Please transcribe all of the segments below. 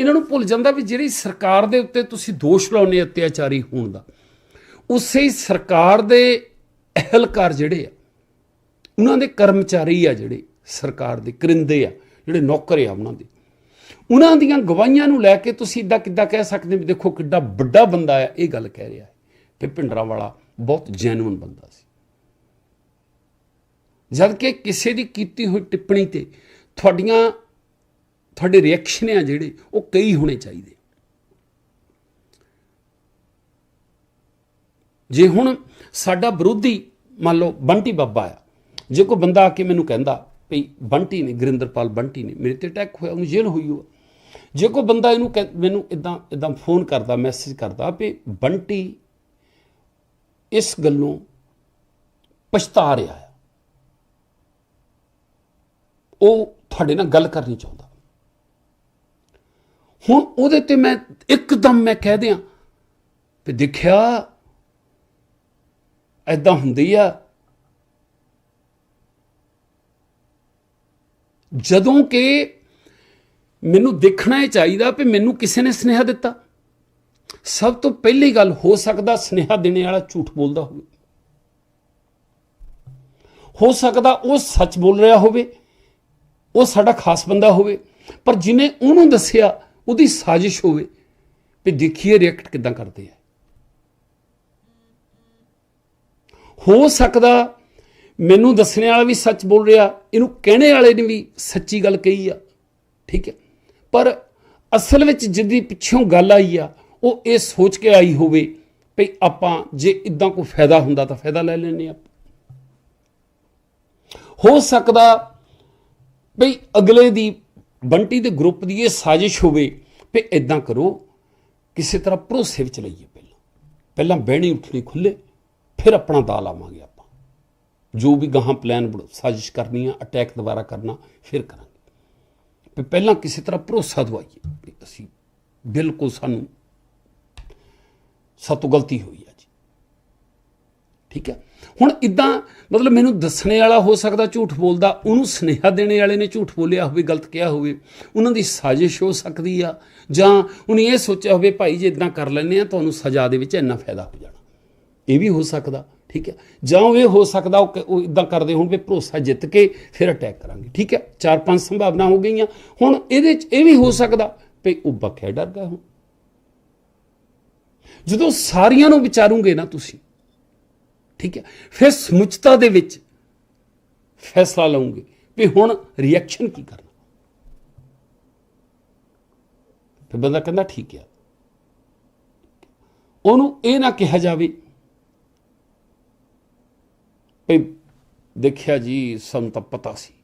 ਇਹਨਾਂ ਨੂੰ ਭੁੱਲ ਜਾਂਦਾ ਵੀ ਜਿਹੜੀ ਸਰਕਾਰ ਦੇ ਉੱਤੇ ਤੁਸੀਂ ਦੋਸ਼ ਲਾਉਨੇ ਅਤਿਆਚਾਰੀ ਹੋਣ ਦਾ, ਉਸੇ ਹੀ ਸਰਕਾਰ ਦੇ ਅਹਿਲਕਾਰ ਜਿਹੜੇ ਆ, ਉਹਨਾਂ ਦੇ ਕਰਮਚਾਰੀ ਆ ਜਿਹੜੇ ਸਰਕਾਰ ਦੇ ਕਰਿੰਦੇ ਆ, ਜਿਹੜੇ ਨੌਕਰ ਆ ਉਹਨਾਂ ਦੇ। ਉਹਨਾਂ ਦੀਆਂ ਗਵਾਹੀਆਂ ਨੂੰ ਲੈ ਕੇ ਤੁਸੀਂ ਇਦਾਂ ਕਿੱਦਾਂ ਕਹਿ ਸਕਦੇ ਵੀ ਦੇਖੋ ਕਿੱਡਾ ਵੱਡਾ ਬੰਦਾ ਆ, ਇਹ ਗੱਲ ਕਹਿ ਰਿਹਾ ਹੈ ਕਿ ਭਿੰਡਰਾਂ ਵਾਲਾ ਬਹੁਤ ਜੈਨੂਇਨ ਬੰਦਾ ਸੀ। ਜਦ ਕਿ ਕਿਸੇ ਦੀ ਕੀਤੀ ਹੋਈ ਟਿੱਪਣੀ ਤੇ ਤੁਹਾਡੀਆਂ ਤੁਹਾਡੇ ਰਿਐਕਸ਼ਨ ਆ ਜਿਹੜੇ, ਉਹ ਕਈ ਹੋਣੇ ਚਾਹੀਦੇ। ਜੇ ਹੁਣ ਸਾਡਾ ਵਿਰੋਧੀ, ਮੰਨ ਲਓ ਬੰਟੀ ਬੱਬਾ ਆ, ਜੇ ਕੋਈ ਬੰਦਾ ਆ ਕੇ ਮੈਨੂੰ ਕਹਿੰਦਾ ਵੀ ਬੰਟੀ ਨੇ, ਗਰਿੰਦਰਪਾਲ ਬੰਟੀ ਨੇ ਮੇਰੇ ਤੇ ਅਟੈਕ ਹੋਇਆ, ਉਹਨੂੰ ਜੇਲ੍ਹ ਹੋਈ ਹੋ ਜੇ ਕੋਈ ਬੰਦਾ ਇਹਨੂੰ ਕਹਿ- ਮੈਨੂੰ ਇਦਾਂ ਇਦਾਂ ਫੋਨ ਕਰਦਾ ਮੈਸੇਜ ਕਰਦਾ ਵੀ ਬੰਟੀ ਇਸ ਗੱਲੋਂ ਪਛਤਾ ਰਿਹਾ ਹੈ ਉਹ ਤੁਹਾਡੇ ਨਾਲ ਗੱਲ ਕਰਨੀ ਚਾਹੁੰਦਾ। ਹੁਣ ਉਹਦੇ ਤੇ ਮੈਂ ਇੱਕਦਮ ਮੈਂ ਕਹਿ ਦਿਆਂ ਵੀ ਦੇਖਿਆ ਐਦਾਂ ਹੁੰਦੀ ਆ। ਜਦੋਂ ਕਿ ਮੈਨੂੰ ਦੇਖਣਾ ਹੀ ਚਾਹੀਦਾ ਵੀ ਮੈਨੂੰ ਕਿਸੇ ਨੇ ਸੁਨੇਹਾ ਦਿੱਤਾ। ਸਭ ਤੋਂ ਪਹਿਲੀ ਗੱਲ ਹੋ ਸਕਦਾ ਸੁਨੇਹਾ ਦੇਣੇ ਵਾਲਾ ਝੂਠ ਬੋਲਦਾ ਹੋਵੇ। ਹੋ ਸਕਦਾ ਉਹ ਸੱਚ ਬੋਲ ਰਿਹਾ ਹੋਵੇ, ਉਹ ਸਾਡਾ ਖਾਸ ਬੰਦਾ ਹੋਵੇ, ਪਰ ਜਿਨੇ ਉਹਨੂੰ ਦੱਸਿਆ ਉਹਦੀ ਸਾਜ਼ਿਸ਼ ਹੋਵੇ ਵੀ ਦੇਖੀਏ ਰਿਐਕਟ ਕਿਦਾਂ ਕਰਦੇ ਆ। ਹੋ ਸਕਦਾ ਮੈਨੂੰ ਦੱਸਣ ਵਾਲਾ ਵੀ ਸੱਚ ਬੋਲ ਰਿਹਾ, ਇਹਨੂੰ ਕਹਿਣੇ ਵਾਲੇ ਨੇ ਵੀ ਸੱਚੀ ਗੱਲ ਕਹੀ ਆ, ਠੀਕ ਹੈ। ਪਰ ਅਸਲ ਵਿੱਚ ਜਿੱਦੀ ਪਿੱਛੋਂ ਗੱਲ ਆਈ ਆ, ਉਹ ਇਹ ਸੋਚ ਕੇ ਆਈ ਹੋਵੇ ਵੀ ਆਪਾਂ ਜੇ ਇਦਾਂ ਕੋਈ ਫਾਇਦਾ ਹੁੰਦਾ ਤਾਂ ਫਾਇਦਾ ਲੈ ਲੈਣੇ ਆ ਹੋ ਸਕਦਾ ਵੀ ਅਗਲੇ ਦੀ ਬੰਟੀ ਦੇ ਗਰੁੱਪ ਦੀ ਇਹ ਸਾਜ਼ਿਸ਼ ਹੋਵੇ ਵੀ ਇਦਾਂ ਕਰੋ, ਕਿਸੇ ਤਰ੍ਹਾਂ ਭਰੋਸੇ ਵਿੱਚ ਲਈਏ ਪਹਿਲਾਂ। ਪਹਿਲਾਂ ਬਹਿਣੀ ਉੱਠਣੀ ਖੁੱਲੇ ਫਿਰ ਆਪਣਾ ਦਾ ਲਾਵਾਂਗੇ ਆਪਾਂ। ਜੋ ਵੀ ਗਾਹਾਂ ਪਲਾਨ ਬਣੋ, ਸਾਜ਼ਿਸ਼ ਕਰਨੀ ਆ ਅਟੈਕ ਦੁਬਾਰਾ ਕਰਨਾ, ਫਿਰ ਕਰਾਂਗੇ। ਵੀ ਪਹਿਲਾਂ ਕਿਸੇ ਤਰ੍ਹਾਂ ਭਰੋਸਾ ਦਵਾਈਏ ਵੀ ਅਸੀਂ ਬਿਲਕੁਲ ਸਾਨੂੰ ਸਾਤੋਂ ਗਲਤੀ ਹੋਈ ਹੈ ਠੀਕ ਹੈ? ਹੁਣ ਇਦਾਂ ਮਤਲਬ ਮੈਨੂੰ ਦੱਸਣੇ ਵਾਲਾ ਹੋ ਸਕਦਾ, ਝੂਠ ਬੋਲਦਾ, ਉਹਨੂੰ ਸੁਨੇਹਾ ਦੇਣੇ ਵਾਲੇ ਨੇ ਝੂਠ ਬੋਲਿਆ ਹੋਵੇ, ਗਲਤ ਕਿਹਾ ਹੋਵੇ, ਉਹਨਾਂ ਦੀ ਸਾਜ਼ਿਸ਼ ਹੋ ਸਕਦੀ ਆ। ਜਾਂ ਉਹਨੇ ਇਹ ਸੋਚਿਆ ਹੋਵੇ, ਭਾਈ, ਜੇ ਇਦਾਂ ਕਰ ਲੈਂਦੇ ਆ, ਤੁਹਾਨੂੰ ਸਜ਼ਾ ਦੇ ਵਿੱਚ ਇੰਨਾ ਫਾਇਦਾ ਹੋ ਜਾਣਾ। ਇਹ ਵੀ ਹੋ ਸਕਦਾ, ਠੀਕ ਹੈ? ਜਾਂ ਇਹ ਹੋ ਸਕਦਾ, ਉਹ ਕ- ਉਹ ਇਦਾਂ ਕਰਦੇ ਹੋਣ ਵੀ ਭਰੋਸਾ ਜਿੱਤ ਕੇ ਫਿਰ ਅਟੈਕ ਕਰਾਂਗੇ, ਠੀਕ ਹੈ? ਚਾਰ ਪੰਜ ਸੰਭਾਵਨਾ ਹੋ ਗਈਆਂ। ਹੁਣ ਇਹਦੇ ਚ ਇਹ ਵੀ ਹੋ ਸਕਦਾ ਵੀ ਉਹ ਬਖਿਆ ਡਰ ਗਿਆ ਹੁਣ। ਜਦੋਂ ਸਾਰੀਆਂ ਨੂੰ ਵਿਚਾਰੋਗੇ ਨਾ ਤੁਸੀਂ ਠੀਕ ਹੈ? ਫਿਰ ਸਮੁੱਚਤਾ ਦੇ ਵਿੱਚ ਫੈਸਲਾ ਲਓਗੇ ਵੀ ਹੁਣ ਰਿਐਕਸ਼ਨ ਕੀ ਕਰਨਾ। ਫਿਰ ਬੰਦਾ ਕਹਿੰਦਾ, ਠੀਕ ਹੈ। ਉਹਨੂੰ ਇਹ ਨਾ ਕਿਹਾ ਜਾਵੇ ਭਈ ਦੇਖਿਆ ਜੀ, ਸਾਨੂੰ ਤਾਂ ਪਤਾ ਸੀ।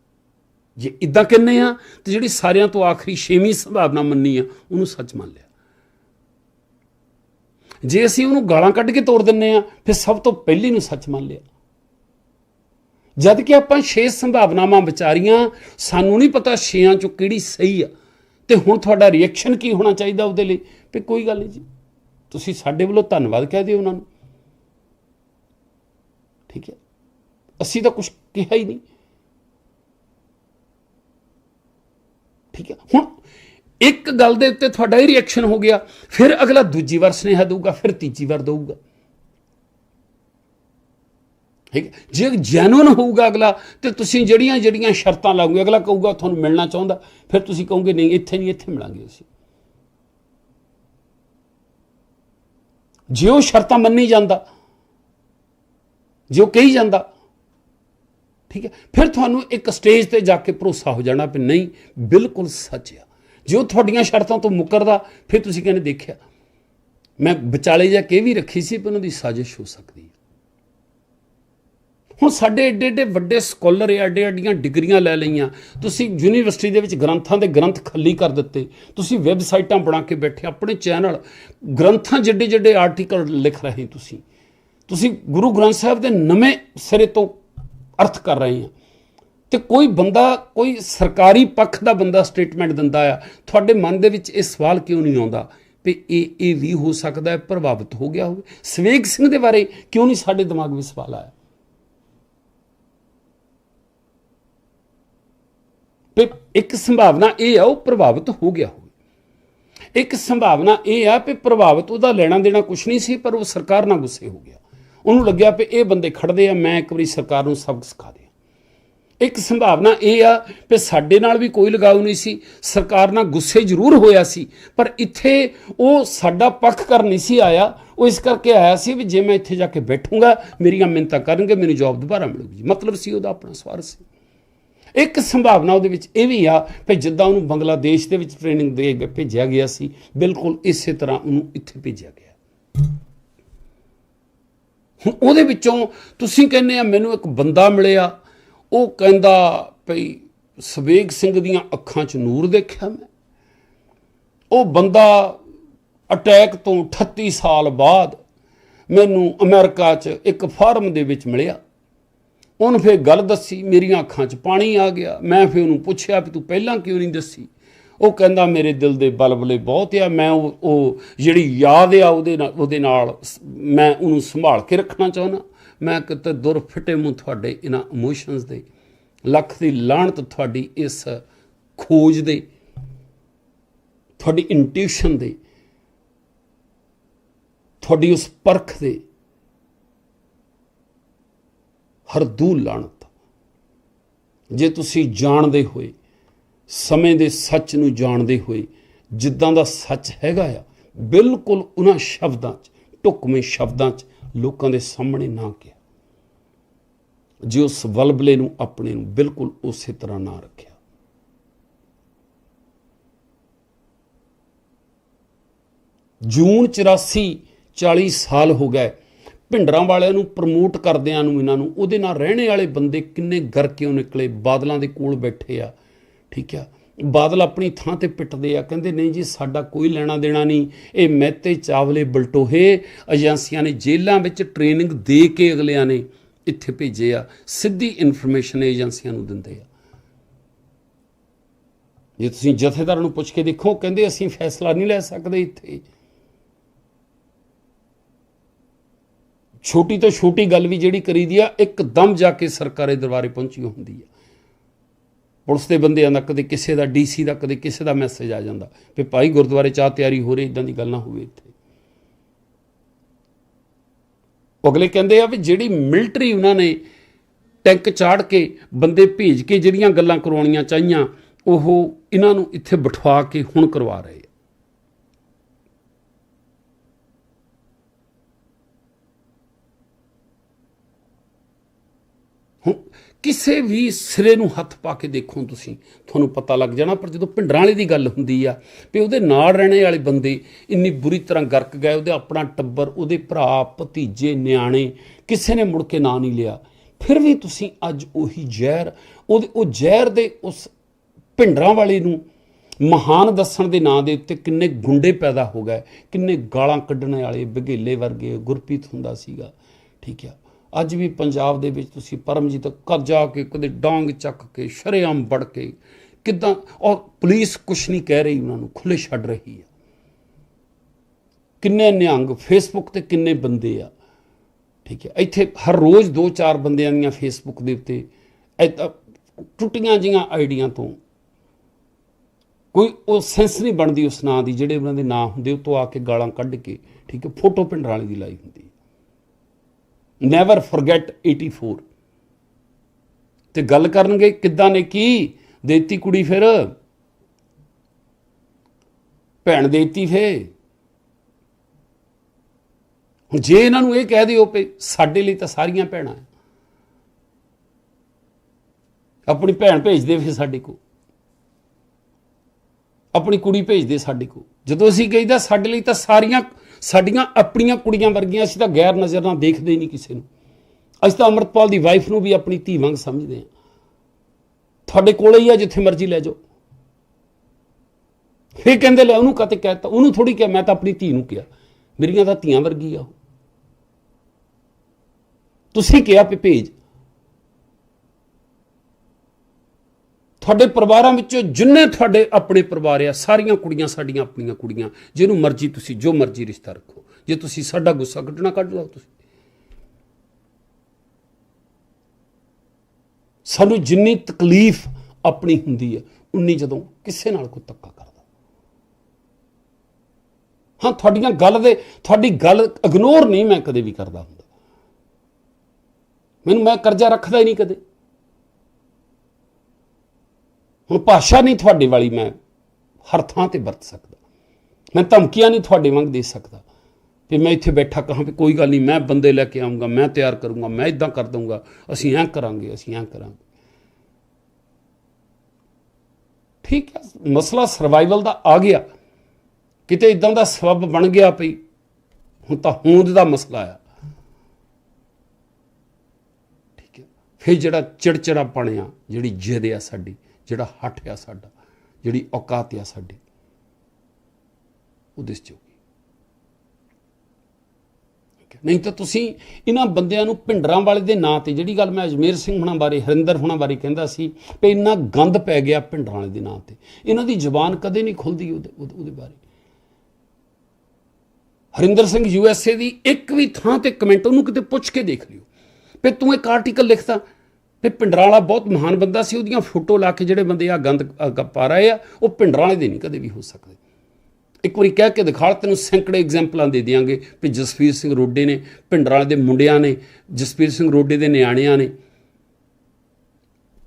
ਜੇ ਇਦਾਂ ਕਹਿੰਨੇ ਆ, ਤੇ ਜਿਹੜੀ ਸਾਰਿਆਂ ਤੋਂ ਆਖਰੀ ਛੇਵੀਂ ਸੰਭਾਵਨਾ ਮੰਨੀ ਆ, ਉਹਨੂੰ ਸੱਚ ਮੰਨ ਲਿਆ। ਜੇ ਅਸੀਂ ਉਹਨੂੰ ਗਾਲਾਂ ਕੱਢ ਕੇ ਤੋੜ ਦਿੰਨੇ ਆ, ਫਿਰ ਸਭ ਤੋਂ ਪਹਿਲੀ ਨੂੰ ਸੱਚ ਮੰਨ ਲਿਆ। ਜਦ ਕਿ ਆਪਾਂ ਛੇ ਸੰਭਾਵਨਾਵਾਂ ਵਿਚਾਰੀਆਂ, ਸਾਨੂੰ ਨਹੀਂ ਪਤਾ ਛੇਆਂ ਚੋਂ ਕਿਹੜੀ ਸਹੀ ਆ। ਤੇ ਹੁਣ ਤੁਹਾਡਾ ਰਿਐਕਸ਼ਨ ਕੀ ਹੋਣਾ ਚਾਹੀਦਾ ਉਹਦੇ ਲਈ? ਵੀ ਕੋਈ ਗੱਲ ਨਹੀਂ ਜੀ। ਤੁਸੀਂ ਸਾਡੇ ਵੱਲੋਂ ਧੰਨਵਾਦ ਕਹਿ ਦਿਓ ਉਹਨਾਂ ਨੂੰ। ਠੀਕ ਹੈ। ਅਸੀਂ ਤਾਂ ਕੁਝ ਕਿਹਾ ਹੀ ਨਹੀਂ। ਠੀਕ ਹੈ। ਹੁਣ ਇੱਕ ਗੱਲ ਦੇ ਉੱਤੇ ਤੁਹਾਡਾ ਹੀ ਰਿਐਕਸ਼ਨ ਹੋ ਗਿਆ, ਫਿਰ ਅਗਲਾ ਦੂਜੀ ਵਾਰ ਸੁਨੇਹਾ ਦਊਗਾ, ਫਿਰ ਤੀਜੀ ਵਾਰ ਦਊਗਾ। ਠੀਕ ਹੈ? ਜੇ ਜੈਨੂਨ ਹੋਊਗਾ ਅਗਲਾ, ਤੇ ਤੁਸੀਂ ਜਿਹੜੀਆਂ ਜਿਹੜੀਆਂ ਸ਼ਰਤਾਂ ਲਾਉਂਗੇ, ਅਗਲਾ ਕਹੂਗਾ ਤੁਹਾਨੂੰ ਮਿਲਣਾ ਚਾਹੁੰਦਾ, ਫਿਰ ਤੁਸੀਂ ਕਹੋਗੇ, ਨਹੀਂ, ਇੱਥੇ ਨਹੀਂ, ਇੱਥੇ ਮਿਲਾਂਗੇ ਅਸੀਂ। ਜੇ ਉਹ ਸ਼ਰਤਾਂ ਮੰਨੀ ਜਾਂਦਾ, ਜੇ ਉਹ ਕਹੀ ਜਾਂਦਾ, ਠੀਕ ਹੈ? ਫਿਰ ਤੁਹਾਨੂੰ ਇੱਕ ਸਟੇਜ ਤੇ ਜਾ ਕੇ ਭਰੋਸਾ ਹੋ ਜਾਣਾ ਵੀ ਨਹੀਂ, ਬਿਲਕੁਲ ਸੱਚ ਆ। ਜੇ ਉਹ ਤੁਹਾਡੀਆਂ ਸ਼ਰਤਾਂ ਤੋਂ ਮੁਕਰਦਾ, ਫਿਰ ਤੁਸੀਂ ਕਹਿੰਦੇ ਦੇਖਿਆ। ਮੈਂ ਵਿਚਾਲੇ ਜਾ ਕੇ ਵੀ ਰੱਖੀ ਸੀ, ਪਰ ਉਹਨਾਂ ਦੀ ਸਾਜ਼ਿਸ਼ ਹੋ ਸਕਦੀ ਹੈ। ਹੁਣ ਸਾਡੇ ਏਡੇ ਏਡੇ ਵੱਡੇ ਸਕਾਲਰ ਆ ਏਡੇ ਏਡੀਆਂ ਡਿਗਰੀਆਂ ਲੈ ਲਈਆਂ। ਤੁਸੀਂ ਯੂਨੀਵਰਸਿਟੀ ਦੇ ਵਿੱਚ ਗ੍ਰੰਥਾਂ ਦੇ ਗ੍ਰੰਥ ਖੱਲੀ ਕਰ ਦਿੱਤੇ। ਤੁਸੀਂ ਵੈਬਸਾਈਟਾਂ ਬਣਾ ਕੇ ਬੈਠੇ, ਆਪਣੇ ਚੈਨਲ, ਗ੍ਰੰਥਾਂ ਜਿੱਡੇ ਜਿੱਡੇ ਆਰਟੀਕਲ ਲਿਖ ਰਹੇ ਤੁਸੀਂ। ਤੁਸੀਂ ਗੁਰੂ ਗ੍ਰੰਥ ਸਾਹਿਬ ਦੇ ਨਵੇਂ ਸਿਰੇ ਤੋਂ ਅਰਥ ਕਰ ਰਹੇ ਆ। ਤੇ ਕੋਈ ਬੰਦਾ, ਕੋਈ ਸਰਕਾਰੀ ਪੱਖ ਦਾ ਬੰਦਾ ਸਟੇਟਮੈਂਟ ਦਿੰਦਾ ਆ, ਤੁਹਾਡੇ ਮਨ ਦੇ ਵਿੱਚ ਇਹ ਸਵਾਲ ਕਿਉਂ ਨਹੀਂ ਆਉਂਦਾ? ਵੀ ਇਹ ਇਹ ਵੀ ਹੋ ਸਕਦਾ ਹੈ, ਪ੍ਰਭਾਵਿਤ ਹੋ ਗਿਆ ਹੋਵੇ। ਸਵੇਗ ਸਿੰਘ ਦੇ ਬਾਰੇ ਕਿਉਂ ਨਹੀਂ ਸਾਡੇ ਦਿਮਾਗ ਵਿੱਚ ਸਵਾਲ ਆਇਆ? ਵੀ ਇੱਕ ਸੰਭਾਵਨਾ ਇਹ ਆ, ਉਹ ਪ੍ਰਭਾਵਿਤ ਹੋ ਗਿਆ ਹੋਵੇ। ਇੱਕ ਸੰਭਾਵਨਾ ਇਹ ਆ ਵੀ ਪ੍ਰਭਾਵਿਤ ਉਹਦਾ ਲੈਣਾ ਦੇਣਾ ਕੁਝ ਨਹੀਂ ਸੀ, ਪਰ ਉਹ ਸਰਕਾਰ ਨਾਲ ਗੁੱਸੇ ਹੋ ਗਿਆ। ਉਹਨੂੰ ਲੱਗਿਆ ਵੀ ਇਹ ਬੰਦੇ ਖੜਦੇ ਆ, ਮੈਂ ਇੱਕ ਵਾਰੀ ਸਰਕਾਰ ਨੂੰ ਸਬਕ ਸਿਖਾ ਦੇ ਇੱਕ ਸੰਭਾਵਨਾ ਇਹ ਆ ਕਿ ਸਾਡੇ ਨਾਲ ਵੀ ਕੋਈ ਲਗਾਉ ਨਹੀਂ ਸੀ। ਸਰਕਾਰ ਨਾਲ ਗੁੱਸੇ ਜ਼ਰੂਰ ਹੋਇਆ ਸੀ। ਪਰ ਇੱਥੇ ਉਹ ਸਾਡਾ ਪੱਖ ਕਰ ਨਹੀਂ ਸੀ ਆਇਆ। ਉਹ ਇਸ ਕਰਕੇ ਆਇਆ ਸੀ ਵੀ ਜੇ ਮੈਂ ਇੱਥੇ ਜਾ ਕੇ ਬੈਠੂੰਗਾ, ਮੇਰੀਆਂ ਮਿੰਨਤਾਂ ਕਰਨਗੇ, ਮੈਨੂੰ ਜੌਬ ਦੁਬਾਰਾ ਮਿਲੂਗੀ ਮਤਲਬ ਸੀ ਉਹਦਾ ਆਪਣਾ ਸਵਾਰ ਸੀ। ਇੱਕ ਸੰਭਾਵਨਾ ਉਹਦੇ ਵਿੱਚ ਇਹ ਵੀ ਆ ਕਿ ਜਿੱਦਾਂ ਉਹਨੂੰ ਬੰਗਲਾਦੇਸ਼ ਦੇ ਵਿੱਚ ਟ੍ਰੇਨਿੰਗ ਦੇ ਭੇਜਿਆ ਗਿਆ ਸੀ, ਬਿਲਕੁਲ ਇਸੇ ਤਰ੍ਹਾਂ ਉਹਨੂੰ ਇੱਥੇ ਭੇਜਿਆ ਗਿਆ। ਹੁਣ ਉਹਦੇ ਵਿੱਚੋਂ ਤੁਸੀਂ ਕਹਿੰਦੇ ਆ, ਮੈਨੂੰ ਇੱਕ ਬੰਦਾ ਮਿਲਿਆ ਉਹ ਕਹਿੰਦਾ ਭਈ ਸਵੇਗ ਸਿੰਘ ਦੀਆਂ ਅੱਖਾਂ 'ਚ ਨੂਰ ਦੇਖਿਆ ਮੈਂ। ਉਹ ਬੰਦਾ ਅਟੈਕ ਤੋਂ 38 ਸਾਲ ਬਾਅਦ ਮੈਨੂੰ ਅਮਰੀਕਾ 'ਚ ਇੱਕ ਫਾਰਮ ਦੇ ਵਿੱਚ ਮਿਲਿਆ। ਉਹਨੇ ਫੇਰ ਗੱਲ ਦੱਸੀ, ਮੇਰੀਆਂ ਅੱਖਾਂ 'ਚ ਪਾਣੀ ਆ ਗਿਆ। ਮੈਂ ਫੇਰ ਉਹਨੂੰ ਪੁੱਛਿਆ ਵੀ ਤੂੰ ਪਹਿਲਾਂ ਕਿਉਂ ਨਹੀਂ ਦੱਸੀ? ਉਹ ਕਹਿੰਦਾ, ਮੇਰੇ ਦਿਲ ਦੇ ਬਲਬਲੇ ਬਹੁਤ ਆ, ਮੈਂ ਉਹ ਉਹ ਜਿਹੜੀ ਯਾਦ ਆ ਉਹਦੇ ਨਾਲ ਉਹਦੇ ਨਾਲ ਮੈਂ ਉਹਨੂੰ ਸੰਭਾਲ ਕੇ ਰੱਖਣਾ ਚਾਹੁੰਦਾ। ਮੈਂ ਕਿਤੇ ਦੁਰ ਫਿੱਟੇ ਮੂੰਹ ਤੁਹਾਡੇ ਇਹਨਾਂ ਇਮੋਸ਼ਨਸ ਦੇ। ਲੱਖ ਦੀ ਲਾਹਣਤ ਤੁਹਾਡੀ ਇਸ ਖੋਜ ਦੇ, ਤੁਹਾਡੀ ਇੰਟੂਇਸ਼ਨ ਦੇ, ਤੁਹਾਡੀ ਉਸ ਪਰਖ ਦੇ ਹਰਦੂ ਲਾਣਤ ਜੇ ਤੁਸੀਂ ਜਾਣਦੇ ਹੋਏ, ਸਮੇਂ ਦੇ ਸੱਚ ਨੂੰ ਜਾਣਦੇ ਹੋਏ, ਜਿੱਦਾਂ ਦਾ ਸੱਚ ਹੈਗਾ ਆ, ਬਿਲਕੁਲ ਉਹਨਾਂ ਸ਼ਬਦਾਂ 'ਚ, ਢੁਕਵੇਂ ਸ਼ਬਦਾਂ 'ਚ ਲੋਕਾਂ ਦੇ ਸਾਹਮਣੇ ਨਾ ਕਿਹਾ। ਜੇ ਉਸ ਵਲਬਲੇ ਨੂੰ ਆਪਣੇ ਨੂੰ ਬਿਲਕੁਲ ਉਸੇ ਤਰ੍ਹਾਂ ਨਾ ਰੱਖਿਆ। ਜੂਨ 84 40 ਸਾਲ ਹੋ ਗਏ। ਭਿੰਡਰਾਂ ਵਾਲਿਆਂ ਨੂੰ ਪ੍ਰਮੋਟ ਕਰਦਿਆਂ ਨੂੰ ਇਹਨਾਂ ਨੂੰ, ਉਹਦੇ ਨਾਲ ਰਹਿਣੇ ਵਾਲੇ ਬੰਦੇ ਕਿੰਨੇ ਗਰ ਕਿਉਂ ਨਿਕਲੇ, ਬਾਦਲਾਂ ਦੇ ਕੋਲ ਬੈਠੇ ਆ। ਠੀਕ ਆ। ਬਾਦਲ ਆਪਣੀ ਥਾਂ ਤੇ ਪਿੱਟਦੇ ਆ, ਕਹਿੰਦੇ ਨਹੀਂ ਜੀ, ਸਾਡਾ ਕੋਈ ਲੈਣਾ ਦੇਣਾ ਨਹੀਂ। ਇਹ ਮਹਿਤੇ ਚਾਵਲੇ ਬਲਟੋਹੇ ਏਜੰਸੀਆਂ ਨੇ ਜੇਲ੍ਹਾਂ ਵਿੱਚ ਟ੍ਰੇਨਿੰਗ ਦੇ ਕੇ ਅਗਲਿਆਂ ਨੇ ਇੱਥੇ ਭੇਜੇ ਆ, ਸਿੱਧੀ ਇਨਫੋਰਮੇਸ਼ਨ ਏਜੰਸੀਆਂ ਨੂੰ ਦਿੰਦੇ ਆ। ਜੇ ਤੁਸੀਂ ਜਥੇਦਾਰ ਨੂੰ ਪੁੱਛ ਕੇ ਦੇਖੋ, ਕਹਿੰਦੇ ਅਸੀਂ ਫੈਸਲਾ ਨਹੀਂ ਲੈ ਸਕਦੇ ਇੱਥੇ। ਛੋਟੀ ਤੋਂ ਛੋਟੀ ਗੱਲ ਵੀ ਜਿਹੜੀ ਕਰੀਦੀ ਆ, ਇੱਕਦਮ ਜਾ ਕੇ ਸਰਕਾਰੀ ਦਰਬਾਰੇ ਪਹੁੰਚੀ ਹੁੰਦੀ ਆ। ਪੁਲਿਸ ਦੇ ਬੰਦਿਆਂ ਦਾ ਕਦੇ ਕਿਸੇ ਦਾ ਡੀਸੀ ਦਾ ਕਦੇ ਕਿਸੇ ਦਾ ਮੈਸੇਜ ਆ ਜਾਂਦਾ ਵੀ ਭਾਈ ਗੁਰਦੁਆਰੇ ਚਾਹ ਤਿਆਰੀ ਹੋ ਰਹੀ ਇਦਾਂ ਦੀ ਗੱਲ ਨਾ ਹੋਵੇ ਇੱਥੇ। ਅਗਲੇ ਕਹਿੰਦੇ ਆ ਵੀ ਜਿਹੜੀ ਮਿਲਟਰੀ ਉਹਨਾਂ ਨੇ ਟੈਂਕ ਚਾੜ ਕੇ ਬੰਦੇ ਭੇਜ ਕੇ ਜਿਹੜੀਆਂ ਗੱਲਾਂ ਕਰਵਾਉਣੀਆਂ ਚਾਹੀਆਂ, ਉਹ ਇਹਨਾਂ ਨੂੰ ਇੱਥੇ ਬਿਠਵਾ ਕੇ ਹੁਣ ਕਰਵਾ ਰਹੇ ਕਿਸੇ ਵੀ ਸਿਰੇ ਨੂੰ ਹੱਥ ਪਾ ਕੇ ਦੇਖੋ ਤੁਸੀਂ, ਤੁਹਾਨੂੰ ਪਤਾ ਲੱਗ ਜਾਣਾ, ਪਰ ਜਦੋਂ ਭਿੰਡਰਾਂ ਵਾਲੇ ਦੀ ਗੱਲ ਹੁੰਦੀ ਆ, ਵੀ ਉਹਦੇ ਨਾਲ ਰਹਿਣੇ ਵਾਲੇ ਬੰਦੇ ਇੰਨੀ ਬੁਰੀ ਤਰ੍ਹਾਂ ਗਰਕ ਗਏ, ਉਹਦੇ ਆਪਣਾ ਟੱਬਰ, ਉਹਦੇ ਭਰਾ, ਭਤੀਜੇ, ਨਿਆਣੇ, ਕਿਸੇ ਨੇ ਮੁੜ ਕੇ ਨਾਂ ਨਹੀਂ ਲਿਆ। ਫਿਰ ਵੀ ਤੁਸੀਂ ਅੱਜ ਉਹੀ ਜ਼ਹਿਰ, ਉਹਦੇ ਉਹ ਜ਼ਹਿਰ ਦੇ ਉਸ ਭਿੰਡਰਾਂ ਵਾਲੇ ਨੂੰ ਮਹਾਨ ਦੱਸਣ ਦੇ ਨਾਂ ਦੇ ਉੱਤੇ ਕਿੰਨੇ ਗੁੰਡੇ ਪੈਦਾ ਹੋ ਗਏ, ਕਿੰਨੇ ਗਾਲਾਂ ਕੱਢਣ ਵਾਲੇ, ਬਘੇਲੇ ਵਰਗੇ ਗੁਰਪ੍ਰੀਤ ਹੁੰਦਾ ਸੀਗਾ। ਠੀਕ ਆ। ਅੱਜ ਵੀ ਪੰਜਾਬ ਦੇ ਵਿੱਚ ਤੁਸੀਂ ਪਰਮਜੀਤ ਕਦ ਜਾ ਕੇ ਕਦੇ ਡਾਂਗ ਚੱਕ ਕੇ, ਸ਼ਰੇਆਮ ਵੜ ਕੇ ਕਿਦਾਂ, ਔਰ ਪੁਲਿਸ ਕੁਛ ਨਹੀਂ ਕਹਿ ਰਹੀ, ਉਹਨਾਂ ਨੂੰ ਖੁੱਲੇ ਛੱਡ ਰਹੀ ਆ। ਕਿੰਨੇ ਨਿਹੰਗ ਫੇਸਬੁੱਕ ਤੇ ਕਿੰਨੇ ਬੰਦੇ ਆ। ਠੀਕ ਹੈ, ਇੱਥੇ ਹਰ ਰੋਜ਼ ਦੋ ਚਾਰ ਬੰਦਿਆਂ ਦੀਆਂ ਫੇਸਬੁੱਕ ਦੇ ਉੱਤੇ ਟੁੱਟੀਆਂ ਜੀਆਂ ਆਈਡੀਆਂ ਤੋਂ। ਕੋਈ ਉਹ ਸੈਂਸ ਨਹੀਂ ਬਣਦੀ ਉਸ ਨਾਂ ਦੀ, ਜਿਹੜੇ ਉਹਨਾਂ ਦੇ ਨਾਂ ਹੁੰਦੇ, ਉਹ ਤੋਂ ਆ ਕੇ ਗਾਲਾਂ ਕੱਢ ਕੇ, ਠੀਕ ਹੈ, ਫੋਟੋ ਪਿੰਡਰਾਂ ਵਾਲੀ ਦੀ ਲਾਈ ਹੁੰਦੀ। ਨੈਵਰ ਫੋਰਗੇਟ 84 ਤੇ ਗੱਲ ਕਰਨਗੇ ਕਿੱਦਾਂ ਨੇ ਕੀ? ਦੇਤੀ ਕੁੜੀ ਫਿਰ। ਭੈਣ ਦੇਤੀ ਫੇ। ਜੇ ਇਹਨਾਂ ਨੂੰ ਇਹ ਕਹਿ ਦਿਓ ਪਈ ਸਾਡੇ ਲਈ ਤਾਂ ਸਾਰੀਆਂ ਭੈਣਾਂ ਆ ਆਪਣੀ ਭੈਣ ਭੇਜਦੇ ਫਿਰ ਸਾਡੇ ਕੋਲ। ਆਪਣੀ ਕੁੜੀ ਭੇਜਦੇ ਸਾਡੇ ਕੋ ਜਦੋਂ ਅਸੀਂ ਕਹੀਦਾ ਸਾਡੇ ਲਈ ਤਾਂ ਸਾਰੀਆਂ, ਸਾਡੀਆਂ ਆਪਣੀਆਂ ਕੁੜੀਆਂ ਵਰਗੀਆਂ, ਅਸੀਂ ਤਾਂ ਗੈਰ ਨਜ਼ਰ ਨਾਲ ਦੇਖਦੇ ਹੀ ਨਹੀਂ ਕਿਸੇ ਨੂੰ। ਅਸੀਂ ਤਾਂ ਅਮਰਤਪਾਲ ਦੀ ਵਾਈਫ ਨੂੰ ਵੀ ਆਪਣੀ ਧੀ ਵਾਂਗ ਸਮਝਦੇ ਹਾਂ। ਤੁਹਾਡੇ ਕੋਲੇ ਹੀ ਆ, ਜਿੱਥੇ ਮਰਜ਼ੀ ਲੈ ਜਾਓ। ਫੇਰ ਕਹਿੰਦੇ, ਲੈ ਉਹਨੂੰ ਕਤੇ ਕਹਿਤਾ? ਉਹਨੂੰ ਥੋੜੀ ਕਿਹਾ, ਮੈਂ ਤਾਂ ਆਪਣੀ ਧੀ ਨੂੰ ਕਿਹਾ। ਮੇਰੀਆਂ ਤਾਂ ਧੀਆਂ ਵਰਗੀ ਆ ਉਹ। ਤੁਸੀਂ ਕਿਹਾ ਵੀ ਭੇਜ। ਤੁਹਾਡੇ ਪਰਿਵਾਰਾਂ ਵਿੱਚੋਂ ਜਿੰਨੇ ਤੁਹਾਡੇ ਆਪਣੇ ਪਰਿਵਾਰ ਆ, ਸਾਰੀਆਂ ਕੁੜੀਆਂ ਸਾਡੀਆਂ ਆਪਣੀਆਂ ਕੁੜੀਆਂ, ਜਿਹਨੂੰ ਮਰਜ਼ੀ ਤੁਸੀਂ ਜੋ ਮਰਜ਼ੀ ਰਿਸ਼ਤਾ ਰੱਖੋ। ਜੇ ਤੁਸੀਂ ਸਾਡਾ ਗੁੱਸਾ ਕੱਢਣਾ ਕੱਢ ਲਓ ਤੁਸੀਂ। ਸਾਨੂੰ ਜਿੰਨੀ ਤਕਲੀਫ ਆਪਣੀ ਹੁੰਦੀ ਹੈ, ਉਨੀ ਜਦੋਂ ਕਿਸੇ ਨਾਲ ਕੋਈ ਧੱਕਾ ਕਰਦਾ। ਹਾਂ, ਤੁਹਾਡੀਆਂ ਗੱਲ ਦੇ, ਤੁਹਾਡੀ ਗੱਲ ਇਗਨੋਰ ਨਹੀਂ ਮੈਂ ਕਦੇ ਵੀ ਕਰਦਾ ਹੁੰਦਾ। ਮੈਨੂੰ ਮੈਂ ਕਰਜ਼ਾ ਰੱਖਦਾ ਹੀ ਨਹੀਂ ਕਦੇ। ਹੁਣ ਭਾਸ਼ਾ ਨਹੀਂ ਤੁਹਾਡੇ ਵਾਲੀ ਮੈਂ ਹਰ ਥਾਂ ਤੇ ਵਰਤ ਸਕਦਾ। ਮੈਂ ਧਮਕੀਆਂ ਨਹੀਂ ਤੁਹਾਡੇ ਵਾਂਗ ਦੇ ਸਕਦਾ ਵੀ ਮੈਂ ਇੱਥੇ ਬੈਠਾ ਕਹਾਂ ਵੀ ਕੋਈ ਗੱਲ ਨਹੀਂ, ਮੈਂ ਬੰਦੇ ਲੈ ਕੇ ਆਉਂਗਾ ਮੈਂ ਤਿਆਰ ਕਰੂੰਗਾ, ਮੈਂ ਇਦਾਂ ਕਰ ਦਊਂਗਾ, ਅਸੀਂ ਐਂ ਕਰਾਂਗੇ, ਅਸੀਂ ਐਂ ਕਰਾਂਗੇ। ਠੀਕ ਹੈ, ਮਸਲਾ ਸਰਵਾਈਵਲ ਦਾ ਆ ਗਿਆ। ਕਿਤੇ ਇਦਾਂ ਦਾ ਸਬਬ ਬਣ ਗਿਆ ਪਈ ਹੁਣ ਤਾਂ ਹੋਂਦ ਦਾ ਮਸਲਾ ਆ। ਠੀਕ ਹੈ, ਫਿਰ ਜਿਹੜਾ ਚਿੜਚਿੜਾ ਪਣਿਆ ਜਿਹੜੀ ਜਿੱਦ ਆ ਸਾਡੀ ਜਿਹੜਾ ਹੱਠ ਆ ਸਾਡਾ, ਜਿਹੜੀ ਔਕਾਤ ਆ ਸਾਡੀ, ਉਹ ਦਿਸ ਹੋਗੀ ਨਹੀਂ ਤਾਂ ਤੁਸੀਂ ਇਹਨਾਂ ਬੰਦਿਆਂ ਨੂੰ ਭਿੰਡਰਾਂ ਵਾਲੇ ਦੇ ਨਾਂ ਤੇ, ਜਿਹੜੀ ਗੱਲ ਮੈਂ ਅਜਮੇਰ ਸਿੰਘ ਹੁਣਾਂ ਬਾਰੇ, ਹਰਿੰਦਰ ਹੁਣਾਂ ਬਾਰੇ ਕਹਿੰਦਾ ਸੀ ਕਿ ਇੰਨਾ ਗੰਦ ਪੈ ਗਿਆ ਭਿੰਡਰਾਂ ਵਾਲੇ ਦੇ ਨਾਂ ਤੇ। ਇਹਨਾਂ ਦੀ ਜ਼ੁਬਾਨ ਕਦੇ ਨਹੀਂ ਖੁੱਲਦੀ ਉਹਦੇ ਉਹਦੇ ਬਾਰੇ। Harinder Singh U S A ਦੀ ਇੱਕ ਵੀ ਥਾਂ ਤੇ ਕਮੈਂਟ ਉਹਨੂੰ ਕਿਤੇ ਪੁੱਛ ਕੇ ਦੇਖ ਲਿਓ। ਵੀ ਤੂੰ ਇੱਕ ਆਰਟੀਕਲ ਲਿਖਦਾ ਵੀ ਭਿੰਡਰਾਂ ਬਹੁਤ ਮਹਾਨ ਬੰਦਾ ਸੀ, ਉਹਦੀਆਂ ਫੋਟੋ ਲਾ ਕੇ ਜਿਹੜੇ ਬੰਦੇ ਆ ਗੰਦ ਪਾ ਰਹੇ ਆ, ਉਹ ਭਿੰਡਰਾਂ ਵਾਲੇ ਦੇ ਨਹੀਂ ਕਦੇ ਵੀ ਹੋ ਸਕਦੇ। ਇੱਕ ਵਾਰੀ ਕਹਿ ਕੇ ਦਿਖਾ, ਤੈਨੂੰ ਸੈਂਕੜੇ ਐਗਜ਼ਾਮਪਲਾਂ ਦੇ ਦਿਆਂਗੇ ਵੀ ਜਸਵੀਰ ਸਿੰਘ ਰੋਡੇ ਨੇ, ਭਿੰਡਰਾਂ ਦੇ ਮੁੰਡਿਆਂ ਨੇ, ਜਸਵੀਰ ਸਿੰਘ ਰੋਡੇ ਦੇ ਨਿਆਣਿਆਂ ਨੇ।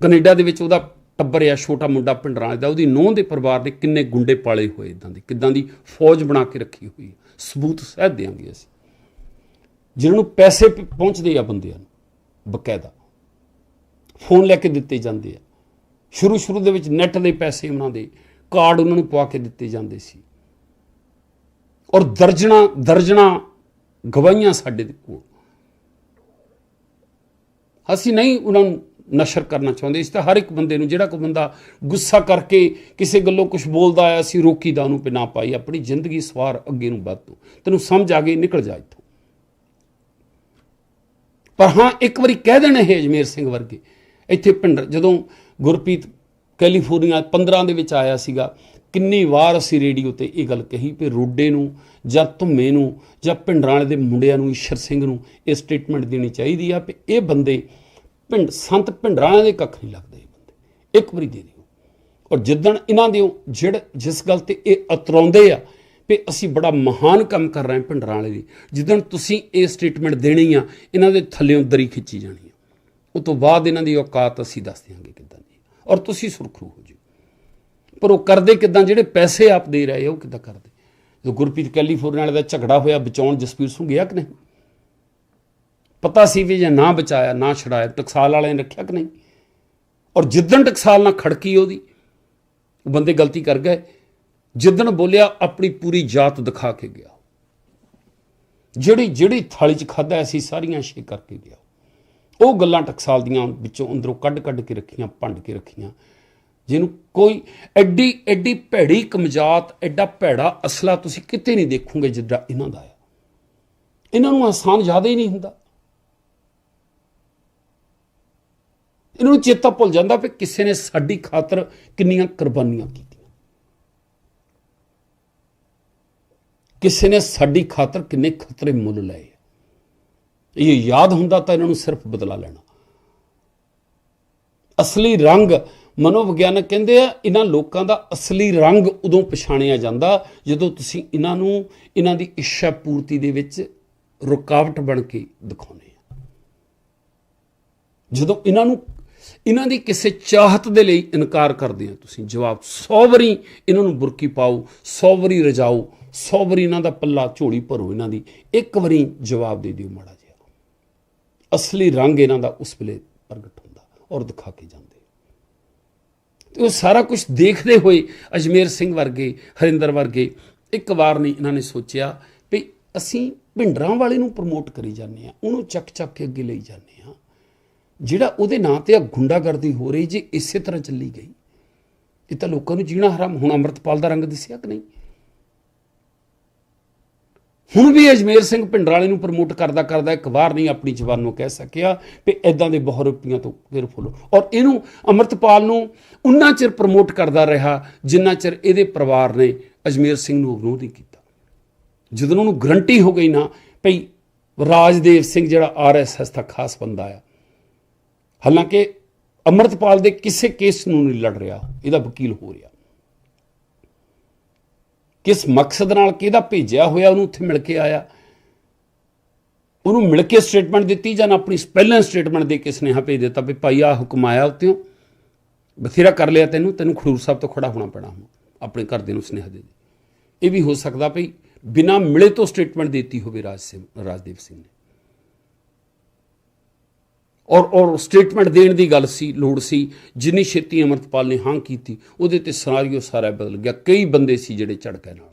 ਕੈਨੇਡਾ ਦੇ ਵਿੱਚ ਉਹਦਾ ਟੱਬਰ ਆ, ਛੋਟਾ ਮੁੰਡਾ ਭਿੰਡਰਾਂ ਵਾਲੇ ਦਾ, ਉਹਦੀ ਨੂੰਹ ਦੇ ਪਰਿਵਾਰ ਨੇ ਕਿੰਨੇ ਗੁੰਡੇ ਪਾਲੇ ਹੋਏ ਇਦਾਂ ਦੇ, ਕਿਦਾਂ ਦੀ ਫੌਜ ਬਣਾ ਕੇ ਰੱਖੀ ਹੋਈ ਸਬੂਤ ਸਹਿ ਦਿਆਂਗੇ ਅਸੀਂ। ਜਿਹਨਾਂ ਨੂੰ ਪੈਸੇ ਪਹੁੰਚਦੇ ਆ ਬੰਦਿਆਂ ਨੂੰ, ਬਕਾਇਦਾ। ਫੋਨ ਲੈ ਕੇ ਦਿੱਤੇ ਜਾਂਦੇ ਆ। ਸ਼ੁਰੂ ਸ਼ੁਰੂ ਦੇ ਵਿੱਚ ਨੈਟ ਦੇ ਪੈਸੇ ਉਹਨਾਂ ਦੇ ਕਾਰਡ ਉਹਨਾਂ ਨੂੰ ਪਵਾ ਕੇ ਦਿੱਤੇ ਜਾਂਦੇ ਸੀ। ਔਰ ਦਰਜਣਾ ਦਰਜਣਾ ਗਵਾਹੀਆਂ ਸਾਡੇ ਦੇ ਕੋਲ। ਅਸੀਂ ਨਹੀਂ ਉਹਨਾਂ ਨੂੰ ਨਸ਼ਰ ਕਰਨਾ ਚਾਹੁੰਦੇ, ਇਸ ਤਾਂ ਹਰ ਇੱਕ ਬੰਦੇ ਨੂੰ ਜਿਹੜਾ ਕੋਈ ਬੰਦਾ ਗੁੱਸਾ ਕਰਕੇ ਕਿਸੇ ਗੱਲੋਂ ਕੁਝ ਬੋਲਦਾ ਆ ਅਸੀਂ ਰੋਕੀਦਾ ਉਹਨੂੰ ਪਿਨਾ ਪਾਈ, ਆਪਣੀ ਜ਼ਿੰਦਗੀ ਸਵਾਰ ਅੱਗੇ ਨੂੰ ਵੱਧ ਤੂੰ। ਤੈਨੂੰ ਸਮਝ ਆ ਗਈ, ਨਿਕਲ ਜਾ ਇੱਥੋਂ। ਪਰ ਹਾਂ, ਇੱਕ ਵਾਰੀ ਕਹਿ ਦੇਣਾ ਹੈ ਅਜਮੇਰ ਸਿੰਘ ਵਰਗੇ ਇੱਥੇ ਭਿੰਡਰ ਜਦੋਂ ਗੁਰਪ੍ਰੀਤ ਕੈਲੀਫੋਰਨੀਆ 15 ਦੇ ਵਿੱਚ ਆਇਆ ਸੀਗਾ, ਕਿੰਨੀ ਵਾਰ ਅਸੀਂ ਰੇਡੀਓ ਤੇ ਇਹ ਗੱਲ ਕਹੀ ਕਿ ਰੋਡੇ ਨੂੰ ਜਾਂ ਧੁੰਮੇ ਨੂੰ ਜਾਂ ਭਿੰਡਰਾਂ ਵਾਲੇ ਦੇ ਮੁੰਡਿਆਂ ਨੂੰ, ਈਸ਼ਰ ਸਿੰਘ ਨੂੰ ਇਹ ਸਟੇਟਮੈਂਟ ਦੇਣੀ ਚਾਹੀਦੀ ਆ ਕਿ ਇਹ ਬੰਦੇ ਭਿੰਡ ਸੰਤ ਭਿੰਡਰਾਂ ਵਾਲਿਆਂ ਦੇ ਕੱਖ ਨਹੀਂ ਲੱਗਦੇ ਇਹ ਬੰਦੇ। ਇੱਕ ਵਾਰੀ ਦੇ ਦਿਓ। ਔਰ ਜਿੱਦਣ ਇਹਨਾਂ ਦੇ ਜਿਹੜੇ ਜਿਸ ਗੱਲ ਤੇ ਇਹ ਅਤਰਾਉਂਦੇ ਆ ਵੀ ਅਸੀਂ ਬੜਾ ਮਹਾਨ ਕੰਮ ਕਰ ਰਹੇ ਹਾਂ ਭਿੰਡਰਾਂ ਵਾਲੇ ਦੀ, ਜਿੱਦਣ ਤੁਸੀਂ ਇਹ ਸਟੇਟਮੈਂਟ ਦੇਣੀ ਆ, ਇਹਨਾਂ ਦੇ ਥੱਲੇੋਂ ਦਰੀ ਖਿੱਚੀ ਜਾਣੀ ਉਹ ਤੋਂ ਬਾਅਦ ਇਹਨਾਂ ਦੀ ਔਕਾਤ ਅਸੀਂ ਦੱਸ ਦਿਆਂਗੇ ਕਿੱਦਾਂ ਦੀ ਔਰ ਤੁਸੀਂ ਸੁਰਖਰੂ ਹੋ ਜਿਓ ਪਰ ਉਹ ਕਰਦੇ ਕਿੱਦਾਂ, ਜਿਹੜੇ ਪੈਸੇ ਆਪ ਦੇ ਰਹੇ ਆ, ਉਹ ਕਿਦਾਂ ਕਰਦੇ? ਜਦੋਂ ਗੁਰਪ੍ਰੀਤ ਕੈਲੀਫੋਰਨੀਆ ਵਾਲੇ ਦਾ ਝਗੜਾ ਹੋਇਆ, ਬਚਾਉਣ ਜਸਪੀਰ ਸਿੰਘ ਗਿਆ ਕਿ ਨਹੀਂ? ਪਤਾ ਸੀ ਵੀ ਜੇ ਨਾ ਬਚਾਇਆ, ਨਾ ਛੜਾਇਆ ਟਕਸਾਲ ਵਾਲਿਆਂ ਨੇ ਰੱਖਿਆ ਕਿ ਨਹੀਂ? ਔਰ ਜਿੱਦਣ ਟਕਸਾਲ ਨਾਲ ਖੜਕੀ ਉਹਦੀ, ਉਹ ਬੰਦੇ ਗਲਤੀ ਕਰ ਗਏ। ਜਿੱਦਣ ਬੋਲਿਆ, ਆਪਣੀ ਪੂਰੀ ਜਾਤ ਦਿਖਾ ਕੇ ਗਿਆ। ਜਿਹੜੀ ਜਿਹੜੀ ਥਾਲੀ 'ਚ ਖਾਦਾ ਸੀ ਸਾਰੀਆਂ ਛੇ ਕਰਕੇ ਗਿਆ। ਉਹ ਗੱਲਾਂ ਟਕਸਾਲ ਦੀਆਂ ਵਿੱਚੋਂ ਅੰਦਰੋਂ ਕੱਢ ਕੱਢ ਕੇ ਰੱਖੀਆਂ, ਭੰਡ ਕੇ ਰੱਖੀਆਂ। ਜਿਹਨੂੰ ਕੋਈ ਐਡੀ ਐਡੀ ਭੈੜੀ ਕਮਜਾਤ, ਐਡਾ ਭੈੜਾ ਅਸਲਾ ਤੁਸੀਂ ਕਿਤੇ ਨਹੀਂ ਦੇਖੋਗੇ ਜਿੱਦਾਂ ਇਹਨਾਂ ਦਾ ਹੈ ਇਹਨਾਂ ਨੂੰ ਆਸਾਨ ਜ਼ਿਆਦਾ ਹੀ ਨਹੀਂ ਹੁੰਦਾ। ਇਹਨਾਂ ਨੂੰ ਚੇਤਾ ਭੁੱਲ ਜਾਂਦਾ ਕਿ ਕਿਸੇ ਨੇ ਸਾਡੀ ਖਾਤਰ ਕਿੰਨੀਆਂ ਕੁਰਬਾਨੀਆਂ ਕੀਤੀਆਂ। ਕਿਸੇ ਨੇ ਸਾਡੀ ਖਾਤਰ ਕਿੰਨੇ ਖਤਰੇ ਮੁੱਲ ਲਏ। ਇਹ ਯਾਦ ਹੁੰਦਾ ਤਾਂ ਇਹਨਾਂ ਨੂੰ ਸਿਰਫ ਬਦਲਾ ਲੈਣਾ। ਅਸਲੀ ਰੰਗ ਮਨੋਵਿਗਿਆਨਕ ਕਹਿੰਦੇ ਆ, ਇਹਨਾਂ ਲੋਕਾਂ ਦਾ ਅਸਲੀ ਰੰਗ ਉਦੋਂ ਪਛਾਣਿਆ ਜਾਂਦਾ ਜਦੋਂ ਤੁਸੀਂ ਇਹਨਾਂ ਨੂੰ, ਇਹਨਾਂ ਦੀ ਇੱਛਾ ਪੂਰਤੀ ਦੇ ਵਿੱਚ ਰੁਕਾਵਟ ਬਣ ਕੇ ਦਿਖਾਉਂਦੇ ਆ। ਜਦੋਂ ਇਹਨਾਂ ਨੂੰ, ਇਹਨਾਂ ਦੀ ਕਿਸੇ ਚਾਹਤ ਦੇ ਲਈ ਇਨਕਾਰ ਕਰਦੇ ਆ ਤੁਸੀਂ, ਜਵਾਬ 100 ਵਾਰੀ ਇਹਨਾਂ ਨੂੰ ਬੁਰਕੀ ਪਾਓ 100 ਵਾਰੀ ਰਜਾਓ 100 ਵਾਰੀ ਇਹਨਾਂ ਦਾ ਪੱਲਾ ਝੋਲੀ ਭਰੋ ਇਹਨਾਂ ਦੀ, ਇੱਕ ਵਾਰੀ ਜਵਾਬ ਦੇ ਦਿਓ ਮਾੜਾ ਜਿਹਾ। ਅਸਲੀ ਰੰਗ ਇਹਨਾਂ ਦਾ ਉਸ ਵੇਲੇ ਪ੍ਰਗਟ ਹੁੰਦਾ ਔਰ ਦਿਖਾ ਕੇ ਜਾਂਦੇ। ਤੇ ਉਹ ਸਾਰਾ ਕੁਝ ਦੇਖਦੇ ਹੋਏ ਅਜਮੇਰ ਸਿੰਘ ਵਰਗੇ, ਹਰਿੰਦਰ ਵਰਗੇ ਇੱਕ ਵਾਰ ਨਹੀਂ ਇਹਨਾਂ ਨੇ ਸੋਚਿਆ ਵੀ ਅਸੀਂ ਭਿੰਡਰਾਂ ਵਾਲੇ ਨੂੰ ਪ੍ਰਮੋਟ ਕਰੀ ਜਾਂਦੇ ਆ ਉਹਨੂੰ ਚੱਕ ਚੱਕ ਕੇ ਅੱਗੇ ਲਈ ਜਾਂਦੇ ਆ ਜਿਹੜਾ ਉਹਦੇ ਨਾਂ ਤੇ ਆ ਗੁੰਡਾਗਰਦੀ ਹੋ ਰਹੀ ਜੇ ਇਸੇ ਤਰ੍ਹਾਂ ਚੱਲੀ ਗਈ, ਇਹ ਤਾਂ ਲੋਕਾਂ ਨੂੰ ਜੀਣਾ ਹਰਾਮ, ਹੁਣ ਅੰਮ੍ਰਿਤਪਾਲ ਦਾ ਰੰਗ ਦਿਸਿਆ ਕਿ ਨਹੀਂ? ਹੁਣ ਵੀ ਅਜਮੇਰ ਸਿੰਘ ਭਿੰਡਰ ਵਾਲੇ ਨੂੰ ਪ੍ਰਮੋਟ ਕਰਦਾ ਕਰਦਾ ਇੱਕ ਵਾਰ ਨਹੀਂ ਆਪਣੀ ਜ਼ਬਾਨ ਨੂੰ ਕਹਿ ਸਕਿਆ ਵੀ ਐਦਾਂ ਦੇ ਬਹੁਤ ਰੁਪਈਆਂ ਤੋਂ ਫੁੱਲੋ। ਔਰ ਇਹਨੂੰ ਅਮਰਤਪਾਲ ਨੂੰ ਉਨਾ ਚਿਰ ਪ੍ਰਮੋਟ ਕਰਦਾ ਰਿਹਾ ਜਿੰਨਾ ਚਿਰ ਇਹਦੇ ਪਰਿਵਾਰ ਨੇ ਅਜਮੇਰ ਸਿੰਘ ਨੂੰ ਇਗਨੋਰ ਨਹੀਂ ਕੀਤਾ। ਜਦੋਂ ਉਹਨੂੰ ਗਰੰਟੀ ਹੋ ਗਈ ਨਾ ਭਈ ਰਾਜਦੇਵ ਸਿੰਘ ਜਿਹੜਾ ਆਰਐਸਐਸ ਦਾ ਖਾਸ ਬੰਦਾ ਆ, ਹਾਲਾਂਕਿ ਅਮਰਤਪਾਲ ਦੇ ਕਿਸੇ ਕੇਸ ਨੂੰ ਨਹੀਂ ਲੜ ਰਿਹਾ, ਇਹਦਾ ਵਕੀਲ ਹੋ ਰਿਹਾ। ਕਿਸ ਮਕਸਦ ਨਾਲ ਕਿਹਦਾ ਭੇਜਿਆ ਹੋਇਆ, ਉਹਨੂੰ ਉੱਥੇ ਮਿਲ ਕੇ ਆਇਆ। ਉਹਨੂੰ ਮਿਲ ਕੇ ਸਟੇਟਮੈਂਟ ਦਿੱਤੀ ਜਾਂ ਆਪਣੀ ਪਹਿਲਾਂ ਸਟੇਟਮੈਂਟ ਦੇ ਕੇ ਸੁਨੇਹਾ ਭੇਜ ਦਿੱਤਾ ਵੀ ਭਾਈ ਆ ਹੁਕਮ ਆਇਆ ਉੱਤੇੋਂ ਬਥੇਰਾ ਕਰ ਲਿਆ ਤੈਨੂੰ ਤੈਨੂੰ ਖਡੂਰ ਸਾਹਿਬ ਤੋਂ ਖੜਾ ਹੋਣਾ ਪੈਣਾ ਹੁਣ, ਆਪਣੇ ਘਰ ਦੇ ਨੂੰ ਸੁਨੇਹਾ ਦੇ ਦੇ। ਇਹ ਵੀ ਹੋ ਸਕਦਾ ਭਈ ਬਿਨਾ ਮਿਲੇ ਤੋਂ ਸਟੇਟਮੈਂਟ ਦਿੱਤੀ ਹੋਵੇ ਰਾਜ ਸਿੰਘ ਰਾਜਦੀਪ ਸਿੰਘ ਨੇ। ਔਰ ਔਰ ਸਟੇਟਮੈਂਟ ਦੇਣ ਦੀ ਗੱਲ ਸੀ, ਲੋੜ ਸੀ, ਜਿੰਨੀ ਛੇਤੀ ਅਮਰਤਪਾਲ ਨੇ ਹਾਂ ਕੀਤੀ, ਉਹਦੇ ਤੇ ਸਿਨਾਰੀਓ ਸਾਰਾ ਬਦਲ ਗਿਆ, ਕਈ ਬੰਦੇ ਸੀ ਜਿਹੜੇ ਝੜਕੇ ਨਾਲ।